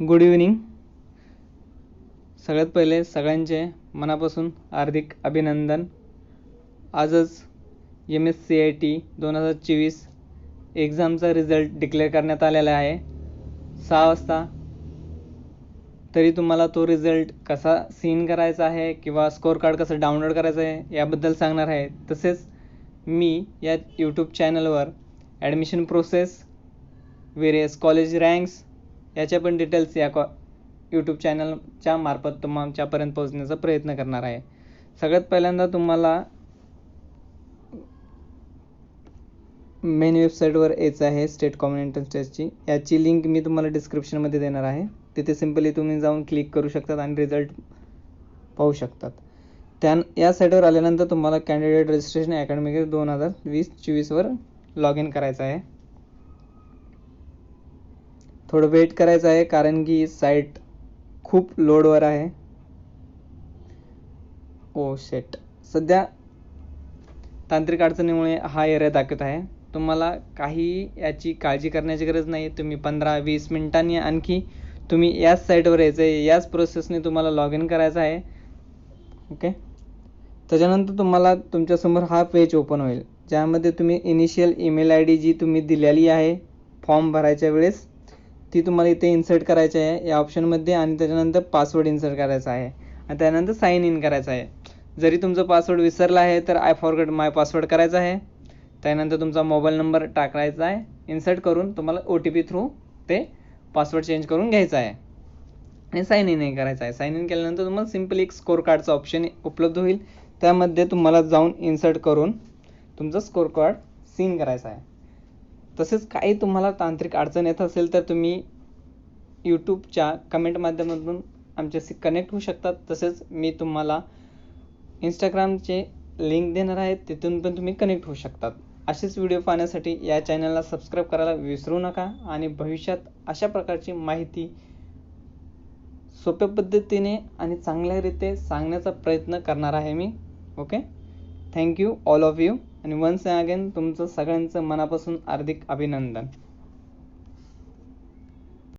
Good evening सगळ्यात पहिले सगळ्यांचे मनापासून हार्दिक अभिनंदन. आजच M S C I T दोन हजार चोवीस एक्झामचा रिझल्ट डिक्लेअर करण्यात आलेला आहे. सहा वाजता. तरी तुम्हाला तो रिझल्ट कसा सीन करायचा आहे किंवा स्कोअर कार्ड कसं डाउनलोड करायचं आहे याबद्दल सांगणार आहे. तसेच मी या यूट्यूब चॅनलवर admission process various college ranks याच्या पण डिटेल्स या कॉ यूट्यूब चॅनलच्या मार्फत तुमच्यापर्यंत पोहोचण्याचा प्रयत्न करणार आहे. सगळ्यात पहिल्यांदा तुम्हाला मेन वेबसाईटवर यायचं आहे स्टेट कॉमन एंट्रन्स टेस्टची याची लिंक मी तुम्हाला डिस्क्रिप्शनमध्ये देणार आहे. तिथे सिम्पली तुम्ही जाऊन क्लिक करू शकतात आणि रिझल्ट पाहू शकतात. त्या या साईटवर आल्यानंतर तुम्हाला कॅन्डिडेट रजिस्ट्रेशन अकॅडमिक दोन हजार वीस चोवीसवर लॉग इन करायचं आहे. थोडं वेट करायचं आहे कारण की साईट खूप लोडवर आहे. Oh, ओ शेट सध्या तांत्रिक अडचणीमुळे हा एरिया दाखवत आहे. तुम्हाला काही याची काळजी करण्याची गरज नाही. तुम्ही पंधरा वीस मिनिटांनी आणखी तुम्ही याच साईटवर यायचं आहे. याच प्रोसेसने तुम्हाला लॉग इन करायचं आहे. ओके त्याच्यानंतर तुम्हाला तुमच्यासमोर हा पेज ओपन होईल. ज्यामध्ये तुम्ही इनिशियल ईमेल आय डी जी तुम्ही दिलेली आहे फॉर्म भरायच्या वेळेस ती तुम्हाला इथे इन्सर्ट करायची आहे. या ऑप्शनमध्ये आणि त्याच्यानंतर पासवर्ड इन्सर्ट करायचा आहे. आणि त्यानंतर साईन इन करायचं आहे. जरी तुमचं पासवर्ड विसरला आहे तर आय फॉरगट माय पासवर्ड करायचा आहे. त्यानंतर तुमचा मोबाईल नंबर टाकायचा आहे. इन्सर्ट करून तुम्हाला ओ टी पी थ्रू ते पासवर्ड चेंज करून घ्यायचा आहे. आणि साईन इन करायचं आहे. साईन इन केल्यानंतर तुम्हाला सिम्पली एक स्कोर कार्डचं ऑप्शन उपलब्ध होईल. त्यामध्ये तुम्हाला जाऊन इन्सर्ट करून तुमचा स्कोर कार्ड सीन करायचा आहे. तसेच काही तुम्हाला तांत्रिक अडचण येत असेल तर तुम्ही यूट्यूबच्या कमेंट माध्यमातून आमच्याशी कनेक्ट होऊ शकतात. तसेच मी तुम्हाला इंस्टाग्रामचे लिंक देणार आहे. तिथून पण तुम्ही कनेक्ट होऊ शकतात. असेच व्हिडिओ पाहण्यासाठी या चॅनलला सबस्क्राईब करायला विसरू नका आणि भविष्यात अशा प्रकारची माहिती सोप्या पद्धतीने आणि चांगल्यारीत्या सांगण्याचा प्रयत्न करणार आहे मी. Okay thank you all of you आणि वन्स अगेन तुमचं सगळ्यांचं मनापासून हार्दिक अभिनंदन.